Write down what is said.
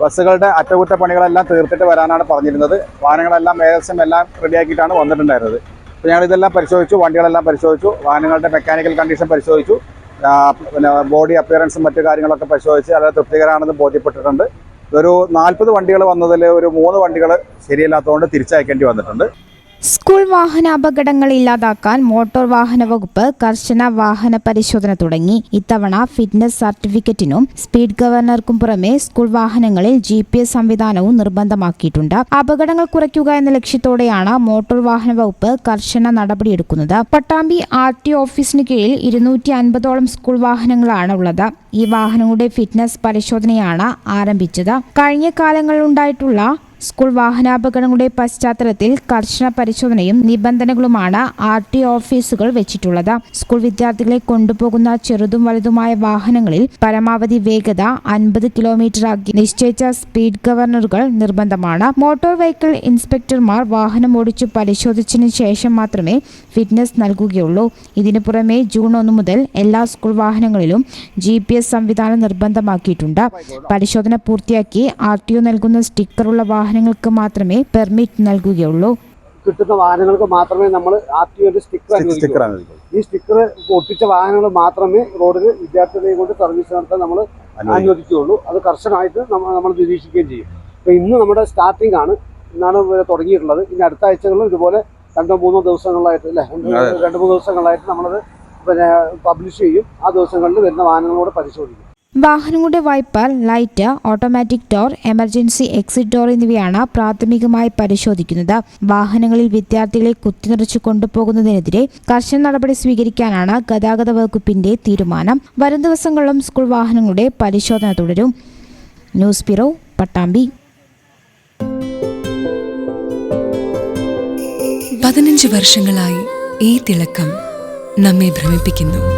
ബസ്സുകളുടെ അറ്റകുറ്റപ്പണികളെല്ലാം തീർത്തിട്ട് വരാനാണ് പറഞ്ഞിരുന്നത്. വാഹനങ്ങളെല്ലാം ഏകദേശം എല്ലാം റെഡിയാക്കിയിട്ടാണ് വന്നിട്ടുണ്ടായിരുന്നത്. അപ്പോൾ ഞങ്ങൾ ഇതെല്ലാം പരിശോധിച്ചു വണ്ടികളെല്ലാം പരിശോധിച്ചു വാഹനങ്ങളുടെ മെക്കാനിക്കൽ കണ്ടീഷൻ പരിശോധിച്ചു പിന്നെ ബോഡി അപ്പിയറൻസും മറ്റു കാര്യങ്ങളൊക്കെ പരിശോധിച്ച് വളരെ തൃപ്തികരമാണെന്ന് ബോധ്യപ്പെട്ടിട്ടുണ്ട്. ഒരു നാൽപ്പത് വണ്ടികൾ വന്നതിൽ ഒരു മൂന്ന് വണ്ടികൾ ശരിയല്ലാത്തതുകൊണ്ട് തിരിച്ചയക്കേണ്ടി വന്നിട്ടുണ്ട്. സ്കൂൾ വാഹന അപകടങ്ങൾ ഇല്ലാതാക്കാൻ മോട്ടോർ വാഹന വകുപ്പ് കർശന വാഹന പരിശോധന തുടങ്ങി. ഇത്തവണ ഫിറ്റ്നസ് സർട്ടിഫിക്കറ്റിനും സ്പീഡ് ഗവർണർക്കും പുറമെ സ്കൂൾ വാഹനങ്ങളിൽ ജി പി എസ് സംവിധാനവും നിർബന്ധമാക്കിയിട്ടുണ്ട്. അപകടങ്ങൾ കുറയ്ക്കുക എന്ന ലക്ഷ്യത്തോടെയാണ് മോട്ടോർ വാഹന വകുപ്പ് കർശന നടപടിയെടുക്കുന്നത്. പട്ടാമ്പി ആർ ടി ഓഫീസിന് കീഴിൽ ഇരുന്നൂറ്റി അൻപതോളം സ്കൂൾ വാഹനങ്ങളാണ് ഉള്ളത്. ഈ വാഹനങ്ങളുടെ ഫിറ്റ്നസ് പരിശോധനയാണ് ആരംഭിച്ചത്. കഴിഞ്ഞ കാലങ്ങളിലുണ്ടായിട്ടുള്ള സ്കൂൾ വാഹനാപകടങ്ങളുടെ പശ്ചാത്തലത്തിൽ കർശന പരിശോധനയും നിബന്ധനകളുമാണ് ആർ ടി ഓഫീസുകൾ വെച്ചിട്ടുള്ളത്. സ്കൂൾ വിദ്യാർത്ഥികളെ കൊണ്ടുപോകുന്ന ചെറുതും വലുതുമായ വാഹനങ്ങളിൽ പരമാവധി വേഗത അൻപത് കിലോമീറ്റർ ആക്കി. നിശ്ചയിച്ച സ്പീഡ് ഗവർണറുകൾ നിർബന്ധമാണ്. മോട്ടോർ വെഹിക്കിൾ ഇൻസ്പെക്ടർമാർ വാഹനം ഓടിച്ചു പരിശോധിച്ചതിന് ശേഷം മാത്രമേ ഫിറ്റ്നസ് നൽകുകയുള്ളൂ. ഇതിനു പുറമെ ജൂൺ ഒന്ന് മുതൽ എല്ലാ സ്കൂൾ വാഹനങ്ങളിലും ജി പി എസ് സംവിധാനം നിർബന്ധമാക്കിയിട്ടുണ്ട്. പരിശോധന പൂർത്തിയാക്കി ആർ ടി ഒ നൽകുന്ന സ്റ്റിക്കറുള്ള വാഹനങ്ങൾക്ക് മാത്രമേ പെർമിറ്റ് നൽകുകയുള്ളൂ. കിട്ടുന്ന വാഹനങ്ങൾക്ക് മാത്രമേ നമ്മൾ ആർ ടി ഒന്റെ സ്റ്റിക്കർ സ്റ്റിക്കർ ഈ സ്റ്റിക്കർ ഒട്ടിച്ച വാഹനങ്ങൾ മാത്രമേ റോഡിൽ വിദ്യാർത്ഥികളെ കൊണ്ട് സർവീസ് നടത്താൻ നമ്മൾ അനുവദിക്കും. അനുവദിക്കുകയുള്ളൂ. അത് കർശനമായിട്ട് നമ്മ- നമ്മൾ നിരീക്ഷിക്കുകയും ചെയ്യും. അപ്പോൾ ഇന്ന് നമ്മുടെ സ്റ്റാർട്ടിംഗ് ആണ്. ഇന്നാണ് ഇവിടെ തുടങ്ങിയിട്ടുള്ളത്. ഇനി അടുത്ത ആഴ്ചകളിലും ഇതുപോലെ രണ്ടോ മൂന്നോ ദിവസങ്ങളിലായിട്ട് അല്ലേ? രണ്ട് മൂന്ന് ദിവസങ്ങളിലായിട്ട് നമ്മളത് പിന്നെ പബ്ലിഷ് ചെയ്യും. ആ ദിവസങ്ങളിൽ വരുന്ന വാഹനങ്ങളോട് പരിശോധിക്കും. വാഹനങ്ങളുടെ wiper light automatic door emergency exit door എന്നിവയാണ് പ്രാഥമികമായി പരിശോധിക്കുന്നത്. വാഹനങ്ങളിൽ വിദ്യാർത്ഥികളെ കുത്തിനിറച്ചു കൊണ്ടുപോകുന്നതിനെതിരെ കർശന നടപടി സ്വീകരിക്കാനാണ് ഗതാഗത വകുപ്പിന്റെ തീരുമാനം. വരും ദിവസങ്ങളിലും സ്കൂൾ വാഹനങ്ങളുടെ പരിശോധന തുടരും. News bureau Pattambi. പതിനഞ്ച് വർഷങ്ങളായി ഈ തിളക്കം നമ്മെ ഭ്രമിപ്പിക്കുന്നു.